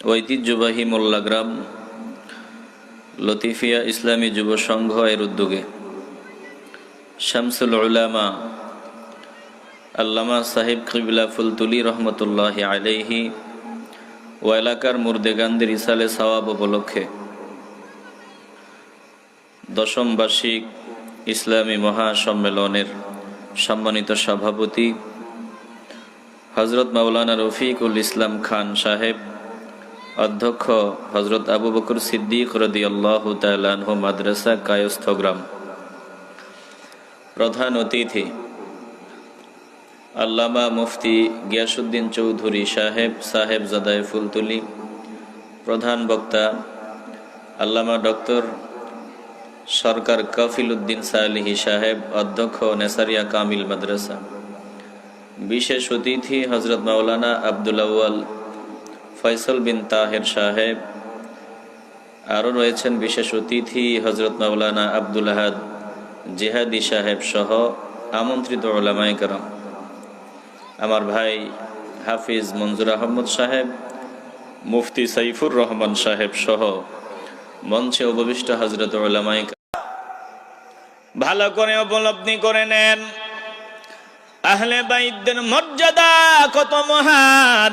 ঐতিহ্যবাহী মোল্লাগ্রাম লতিফিয়া ইসলামী যুব সংঘ এর উদ্যোগে শামসুল উলামা আল্লামা সাহেব কিবলা ফুলতুলি রহমতুল্লাহ আলাইহি ও এলাকার মুর্দেগান্দের ইসালে সওয়াব উপলক্ষে দশম বার্ষিক ইসলামী মহাসম্মেলনের সম্মানিত সভাপতি হজরত মাওলানা রফিকুল ইসলাম খান সাহেব অধ্যক্ষ হজরত আবু বকর সিদ্দিক রদি আল্লাহ তালানহু মাদ্রাসা কায়স্থগ্রাম। প্রধান অতিথি, আল্লামা মুফতি গিয়াসুদ্দিন চৌধুরী সাহেব সাহেব জাদায় ফুলতুলি, প্রধান বক্তা, আল্লামা ডক্টর সরকার কফিল উদ্দিন সালিহি সাহেব, অধ্যক্ষ নেসারিয়া কামিল মাদ্রাসা। বিশেষ অতিথি হজরত মাওলানা আব্দুল আউয়াল ফয়সল বিন তাহের সাহেব। আরও রয়েছেন বিশেষ অতিথি হজরত মাওলানা আব্দুল আহাদ জেহাদি সাহেব সহ আমন্ত্রিত ওলামাই কারাম। আমার ভাই হাফিজ মঞ্জুর আহমদ সাহেব, মুফতি সাইফুর রহমান সাহেব সহ মঞ্চে উপবিষ্ট হজরত ওলামাই ভালো করে উপলব্ধি করে নেন, আহলে বাইদের মর্যাদা কত মহান।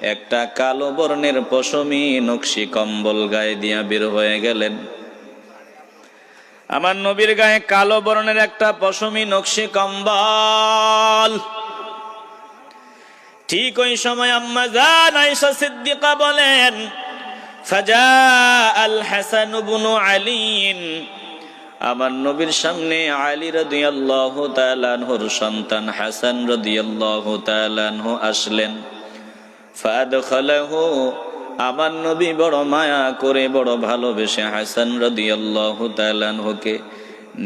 একটা কালো বর্ণের পশমি নকশি কম্বল গায়ে দিয়া বের হয়ে গেলেন। আমার নবীর গায়ে কালো বর্ণের একটা পশমি নকশি কম্বল। ঠিক ওই সময় আম্মা জান আয়েশা সিদ্দিকা বলেন, ফাজা আল হাসান বুনু আলীন। আমার নবীর সামনে আলী রাদিয়াল্লাহু তাআলা আনহুর সন্তান হাসান রাদিয়াল্লাহু তাআলা আনহু আসলেন। ফাদখালাহু, আমার নবী বড় মায়া করে বড় ভালোবেসে হাসান রাদিয়াল্লাহু তাআলা আনহুকে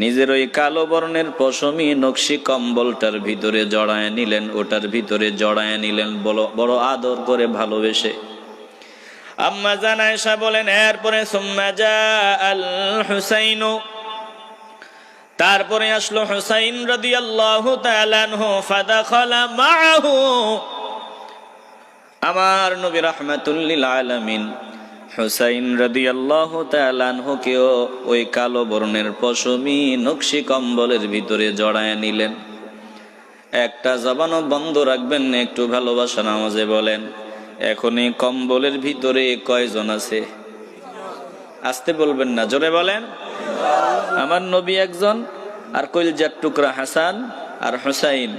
নিজের ওই কালো বর্ণের পশমি নকশি কম্বলটার ভিতরে জড়ায় নিলেন, ওটার ভিতরে জড়ায় নিলেন বড় আদর করে ভালোবেসে। আম্মা জান বলেন, এরপরে সুম্মা জা আল হুসাইনু, তারপরে আসলো হুসাইন রাদিয়াল্লাহু তাআলা আনহু, ফাদাখালা মাআহু। আমার নবী রাহমাতুল্লিল আলামিন হুসাইন রাদিয়াল্লাহু তাআলা আনহুকেও ওই কালো বর্ণের পশমি নকশি কম্বলের ভিতরে জড়ায় নিলেন। একটা জবানও বন্ধ রাখবেন না, একটু ভালোবাসা নামাজে বলেন, এখনই কম্বলের ভিতরে কয়জন আছে? আসতে বলবেন না, জোরে বলেন। আমার নবী একজন, আর কইলজার টুকরা হাসান আর হুসাইন।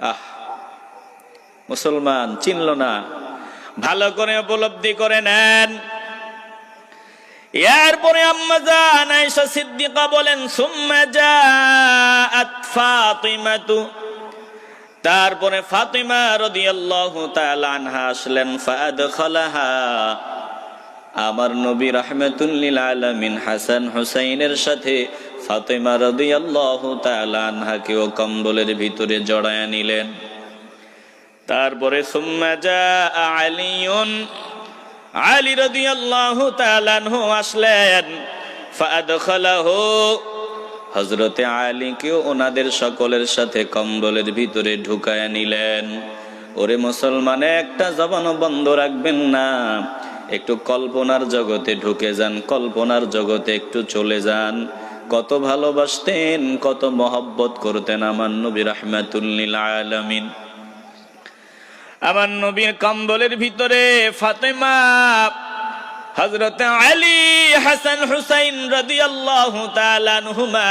আহ মুসলমান, চিনল না। ভালো করে উপলব্ধি করে নেন। এরপরে বলেন তারপরে আসলেন আমার নবী রাহমাতুল্লিল আলামিন হাসান হুসাইনের সাথে ফাতিমা রাদিয়াল্লাহু তাআলা আনহাকেও কম্বলের ভিতরে জড়ায় নিলেন। তারপরে আলী তাআলা আনহু আসলেন হজরতে আলীকেও ওনাদের সকলের সাথে কম্বলের ভিতরে ঢুকায় নিলেন। ওরে মুসলমানে, একটা জবানও বন্ধ রাখবেন না। একটু কল্পনার জগতে ঢুকে যান, কল্পনার জগতে একটু চলে যান। কত ভালোবাসতেন, কত মহব্বত করতেন আমার নবী রহমাতুল্লিল আলামিন। আমার নবীর কম্বলের ভিতরে ফাতেমা হজরত আলী হাসান হুসাইন তাআলা আনহুমা,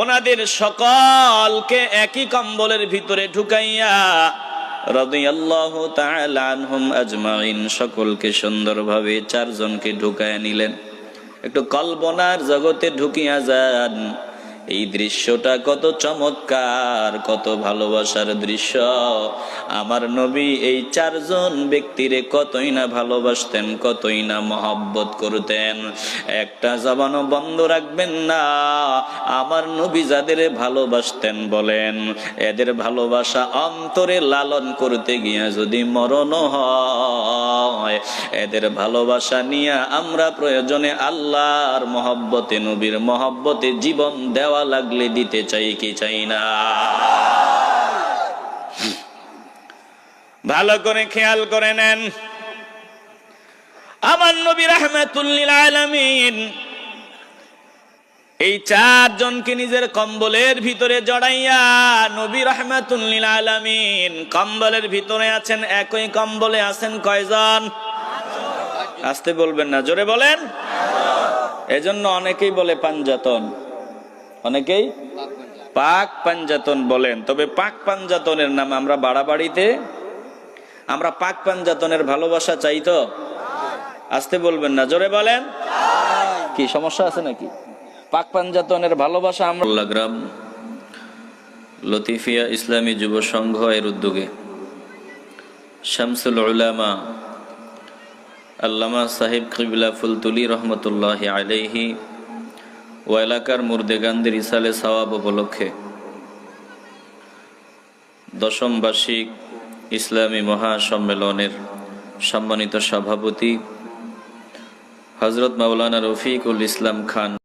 ওনাদের সকলকে একই কম্বলের ভিতরে ঢুকাইয়া রাদিয়াল্লাহু তাআলা আনহুম আজমাইন, সকলকে সুন্দরভাবে চারজনকে ঢুকায়া নিলেন। একটু কল্পনার জগতে ঢুকিয়া যান। এই দৃশ্যটা কত চমৎকার, কত ভালোবাসার দৃশ্য। আমার নবী এই চারজন ব্যক্তিরে কতই না ভালোবাসতেন, কতই না মহব্বত করতেন। একটা জবানও বন্ধ রাখবেন না, আমার নবী যাদের ভালোবাসতেন বলেন, এদের ভালোবাসা অন্তরে লালন করতে গিয়া যদি মরণ হয়, এদের ভালোবাসা নিয়ে আমরা প্রয়োজনে আল্লাহর মহব্বতে, নবীর মহব্বতে জীবন দেওয়া লাগলে দিতে চাই কি চাই না। ভালো করে খেয়াল করে নেন। আমার নবী রহমাতুল্লিল আলামিন এই চারজনকে নিজের কম্বলের ভিতরে জড়াইয়া নবী রহমাতুল্লিল আলামিন কম্বলের ভিতরে আছেন, একই কম্বলে আছেন কয়জন? আসতে বলবেন না, জোরে বলেন। এজন্য অনেকেই বলে পাঞ্জাতন। অনেকেই পাক পাঞ্জাতন বলেন। তবে পাক পাঞ্জাতনের নাম আমরা বাড়াবাড়িতে, আমরা পাক পাঞ্জাতনের ভালোবাসা চাই তো? আসতে বলবেন না, জোরে বলেন। কি, সমস্যা আছে নাকি? পাক পাঞ্জাতনের ভালোবাসা আমরা গ্রাম, লতিফিয়া ইসলামী যুব সংঘ এর উদ্যোগে শামসুল উলামা আল্লামা সাহেব কিবলা ফুলতুলি রহমতুল্লাহ আলাইহি ও এলাকার মুর্দেগানদের ইসালে সওয়াব উপলক্ষে দশম বার্ষিক ইসলামী মহাসম্মেলনের সম্মানিত সভাপতি হজরত মাওলানা রফিকুল ইসলাম খান